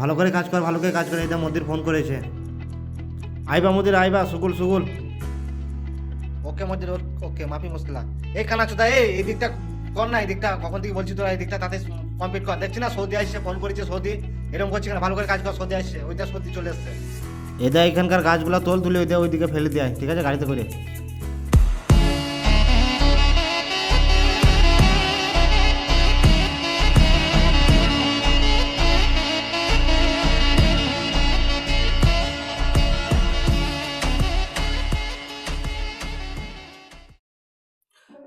ভালো করে কাজ কর ভালো করে কাজ কর এটা মন্দির ফোন করেছে। আইবা মন্দির আইবা সুগুল সুগুল ওকে মধ্যে ওকে মাফি মুশকিলা এই খানা চোদা এই এই দিকটা কর না এই দিকটা কখন থেকে বলছি তোরা এই দিকটা তাতে কমপ্লিট কর। দেখছি না সৌদি আসছে ফোন করেছে সৌদি। এরকম করছে কেন? ভালো করে কাজ কর সৌদি আসছে। ওইটা সৌদি চলে এসছে। এদা এখানকার গাছগুলো তোল তুলে ওইদিকে ফেলে দেয় ঠিক আছে? গাড়িতে করে।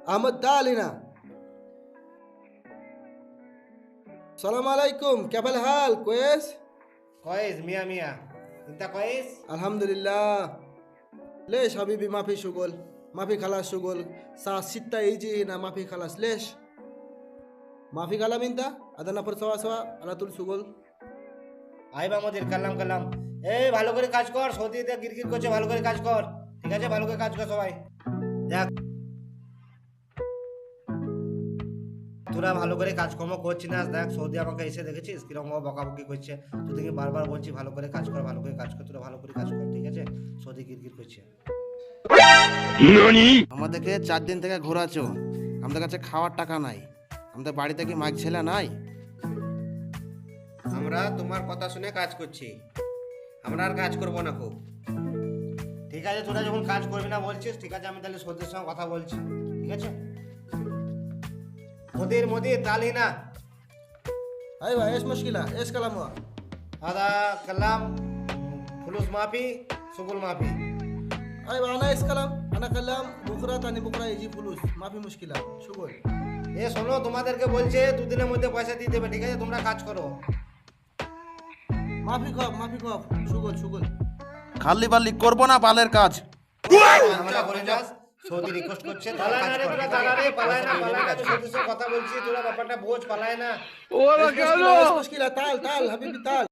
আহমদালিনা সালাম আলাইকুম কেবল হাল কোয়েস? কোয়েস মিয়া মিয়া। চিন্তা কোয়েস? আলহামদুলিল্লাহ। লেশ হাবিবি মাফি সুগল মাফি খালাস সুগল। সা সিত্তা এই যে না মাফি খালাস লেশ। মাফি খালা মিন্তা আদা নাফর সওয়া সওয়া আলাতুল সুগল। আইবা আমাদের কালাম কালাম। এই ভালো করে কাজ কর সৌদিতে গিরগির করছে ভালো করে কাজ কর। ঠিক আছে ভালো করে কাজ কর সবাই। দেখ তোরা ভালো করে কাজকর্ম করছিস না দেখ সৌদি আমাকে এসে দেখেছিস কীরকম ও বকাবকি করছে। তোদেরকে বারবার বলছি ভালো করে কাজ কর ভালো করে কাজ কর তোরা ভালো করে কাজ কর ঠিক আছে? সৌদি গিরগির করছে। আমাদেরকে চার দিন থেকে ঘোরাছো আমাদের কাছে খাওয়ার টাকা নাই। আমাদের বাড়িতে কি মাছ ছেলে নাই? আমরা তোমার কথা শুনে কাজ করছি। আমরা আর কাজ করব না খুব। ঠিক আছে তোরা যখন কাজ করবি না বলছিস ঠিক আছে আমি তাহলে সৌদির সঙ্গে কথা বলছি। ঠিক আছে? মোদির মোদির তালি না। আইবা এস মুশকিলা এস কালাম আদা কালাম ফুলুস মাফি সুগুল মাফি। আইবা আনা এস কালাম আনা কালাম বুকরা তানি বুকরা ইজি ফুলুস মাফি মুশকিলা সুগল। এ শোনো তোমাদেরকে বলছে দুদিনের মধ্যে পয়সা দিয়ে দেবে ঠিক আছে? তোমরা কাজ করো। মাফি খপ মাফি খপ সুগল সুগল। খালি বালি করব না বালের কাজ। আমরা করে যাস। সৌদি রিকোয়েস্ট করছে তোরা কাজ কর। পালায় না পালায় না সৌদির সঙ্গে কথা বলছি তোরা ব্যাপারটা বোঝ পালায় না। এস মুশকিলা তাল তাল হাবিবি তাল।